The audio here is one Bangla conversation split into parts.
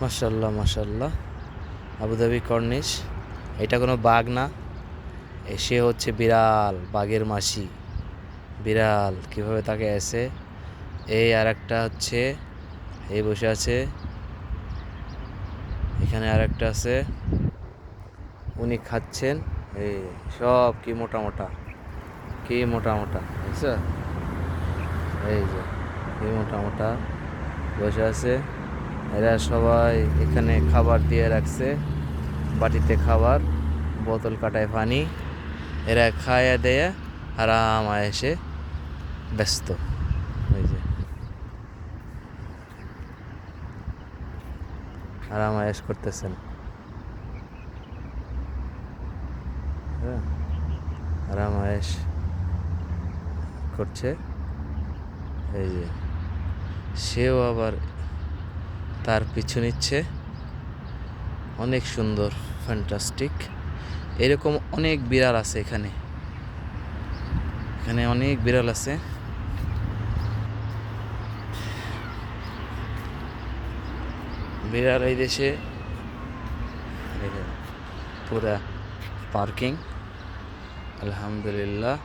মাশাল্লাহ মাশাল্লাহ আবুধাবি কর্নিশ এটা কোনো বাঘ না। সে হচ্ছে বিড়াল, বাঘের মাসি। বিড়াল, কীভাবে তাকে আছে? এই আর একটা হচ্ছে এই বসে আছে। এখানে আর একটা আছে। উনি খাচ্ছেন। এই সব কি মোটা মোটা। কি মোটা মোটা, বুঝছ? এই যে, কি মোটা মোটা। বসে আছে। এরা সবাই এখানে খাবার দিয়ে রাখছে। বাটিতে খাবার, বোতল কাটায় পানি। এরা খায়া দেয়া আরাম এসে ব্যস্ত। ওই যে। আরাম আয়েস করতেছেন। হ্যাঁ আরাম আয়েস করছে। এই যে। সেও আবার তার পিছু নিচ্ছে। অনেক সুন্দর ফ্যান্টাস্টিক এরকম অনেক বিড়াল আছে এখানে। এখানে অনেক বিড়াল আছে। বিড়াল এই দেশে পুরা পার্কিং। আলহামদুলিল্লাহ।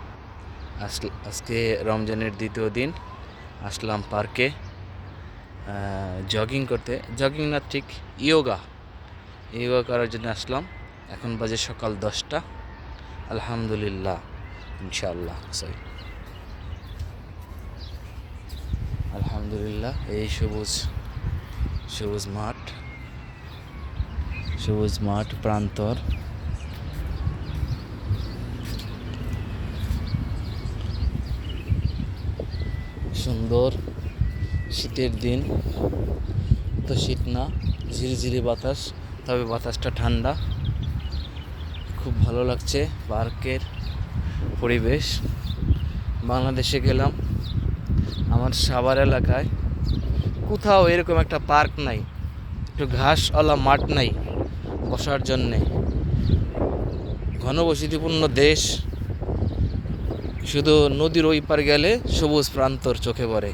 আজকে রমজানের দ্বিতীয় দিন। আসলাম পার্কে। জগিং করতে। জগিং না, ঠিক ইয়োগা ইয়োগা করার জন্য আসলাম। এখন বাজে সকাল দশটা। আলহামদুলিল্লাহ, ইনশাআল্লাহ সরি আলহামদুলিল্লাহ, এই সবুজ সবুজ মাঠ। সবুজ মাঠ, প্রান্তর। সুন্দর। শীতের দিন। তো শীত না, ঝিরিঝিরি বাতাস, তবে বাতাসটা ঠান্ডা। খুব ভালো লাগছে পার্কের পরিবেশ। বাংলাদেশে গেলাম, আমার সাভার এলাকায়। কোথাও এরকম একটা পার্ক নাই, একটু ঘাসওয়ালা মাঠ নাই বসার জন্যে। ঘনবসতিপূর্ণ দেশ, শুধু নদীর ওই পার গেলে সবুজ প্রান্তর চোখে পড়ে।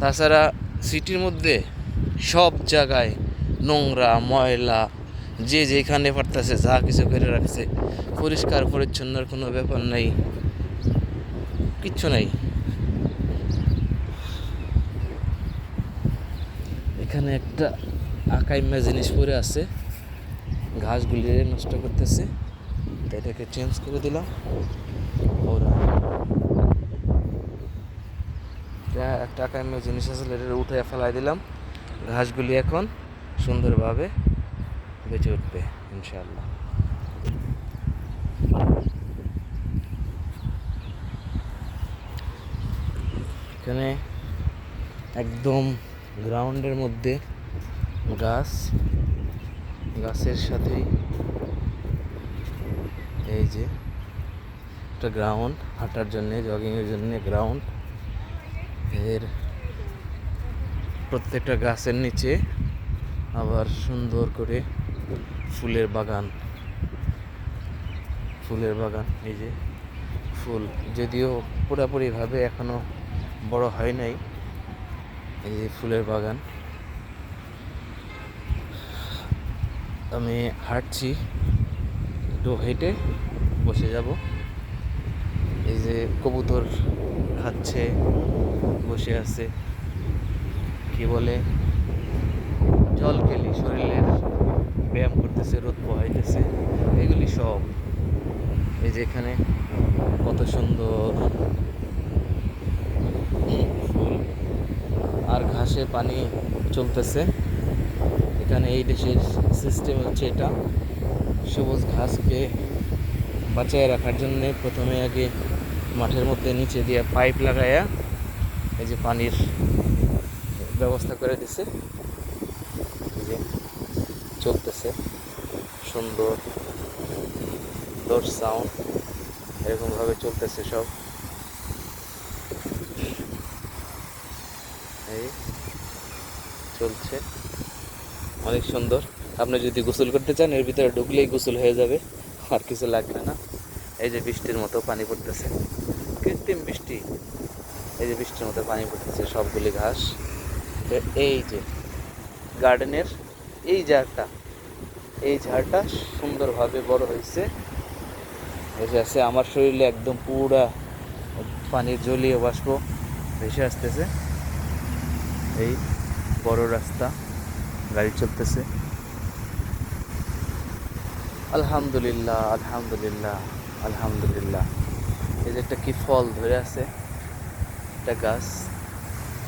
তাছাড়া সিটির মধ্যে সব জায়গায় নোংরা, ময়লা, যে যেখানে পারতেছে, যা কিছু করে রাখছে, পরিষ্কার পরিচ্ছন্নর কোনো ব্যাপার নেই। কিচ্ছু নেই। এখানে একটা আকাইমা জিনিস পরে আছে। ঘাসগুলি নষ্ট করতেছে। এটাকে চেঞ্জ করে দিলাম। ওরা একটা আকাইমা জিনিস আছে এটা উঠে ফেলাই দিলাম। ঘাসগুলি এখন সুন্দরভাবে বেঁচে উঠবে, ইনশাআল্লাহ। এখানে একদম গ্রাউন্ডের মধ্যে গাছ, গাছের সাথেই এই যে একটা গ্রাউন্ড, হাঁটার জন্যে জগিংয়ের জন্যে গ্রাউন্ড। এর প্রত্যেকটা গাছের নিচে আবার সুন্দর করে ফুলের বাগান। ফুলের বাগান, এই যে ফুল। যদিও পুরাপুরিভাবে এখনও বড় হয় নাই, এই যে ফুলের বাগান। আমি হাঁটছি, একটু হেঁটে বসে যাব। এই যে কবুতর খাচ্ছে, বসে আছে। কি বলে? জল খেলি, শরীরের ব্যায়াম করতেছে, রোদ পোহাইতেছে, এগুলি সব। এই যে এখানে কত সুন্দর ফুল। আর ঘাসে পানি চলতেছে। এখানে এই দেশের সিস্টেম হচ্ছে এটা, সবুজ ঘাসকে বাঁচিয়ে রাখার জন্যে প্রথমে আগে মাঠের মধ্যে নিচে দিয়ে পাইপ লাগাইয়া এই যে পানির ব্যবস্থা করে দিছে। যে চলতেছে। সুন্দর সুন্দর সাউন্ড এরকমভাবে চলতেছে সব। এই চলছে। অনেক সুন্দর। আপনি যদি গোসল করতে চান, এর ভিতরে ঢুকলেই গোসল হয়ে যাবে। আর কিছু লাগবে না। এই যে বৃষ্টির মতো পানি পড়তেছে। কৃত্রিম বৃষ্টি এই যে বৃষ্টির মতো পানি পড়তেছে, সবগুলি ঘাস। এই যে গার্ডেনের এই ঝাড়টা এই ঝাড়টা সুন্দরভাবে বড় হয়েছে। ভেসে আসছে আমার শরীরে একদম পুরা পানির জলীয় বাষ্প ভেসে আসতেছে। এই বড় রাস্তা, গাড়ি চলতেছে। আলহামদুলিল্লাহ আলহামদুলিল্লাহ আলহামদুলিল্লাহ। এই যে একটা কি ফল ধরে আছে, একটা গাছ।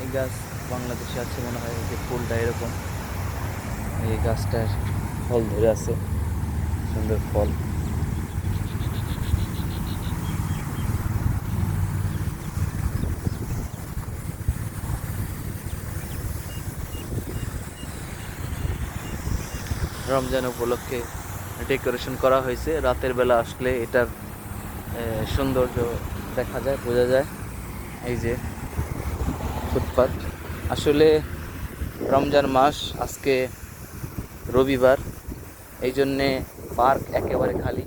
এই গাছ বাংলাদেশে আছে মনে হয় যে ফুলটা এরকম। এই গাছটার ফল ধরে আছে, সুন্দর ফল। রমজান উপলক্ষে ডেকোরেশন করা হয়েছে। রাতের বেলা আসলে এটার সৌন্দর্য দেখা যায়, বোঝা যায়। এই যে ফুটপাত। আসলে রমজান মাস আজকে রবিবার, এই জন্যে পার্ক একেবারে খালি।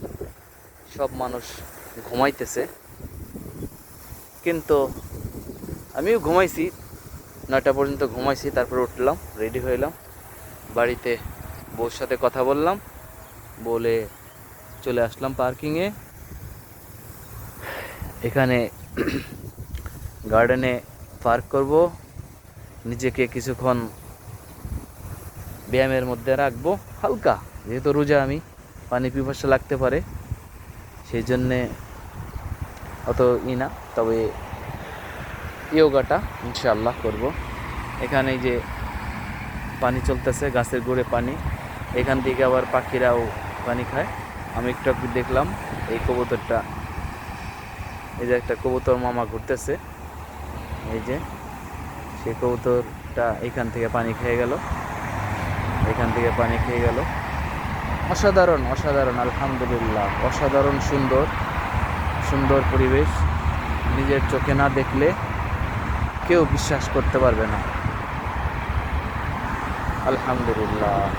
সব মানুষ ঘুমাইতেছে। কিন্তু আমিও ঘুমাইছি। নয়টা পর্যন্ত ঘুমাইছি, তারপর উঠলাম, রেডি হইলাম। বাড়িতে বউর সাথে কথা বললাম। বলে চলে আসলাম পার্কিংয়ে। এখানে গার্ডেনে পার্ক করব। নিজেকে কিছুক্ষণ ব্যায়ামের মধ্যে রাখব। হালকা, যেহেতু রোজা আমি, পানি পিপাসা লাগতে পারে। সেই জন্যে অত ই না, তবে ইয়োগাটা ইনশাআল্লাহ করব। এখানে যে পানি চলতেছে, গাছের গোড়ে পানি। এখান থেকে আবার পাখিরাও পানি খায়। আমি একটু দেখলাম, এই কবুতরটা এই যে একটা কবুতর মামা ঘুরতেছে। এই যে সেই কবুতরটা এখান থেকে পানি খেয়ে গেল। এখান থেকে পানি খেয়ে গেল। অসাধারণ অসাধারণ, আলহামদুলিল্লাহ। অসাধারণ সুন্দর সুন্দর পরিবেশ। নিজের চোখে না দেখলে কেউ বিশ্বাস করতে পারবে না। আলহামদুলিল্লাহ।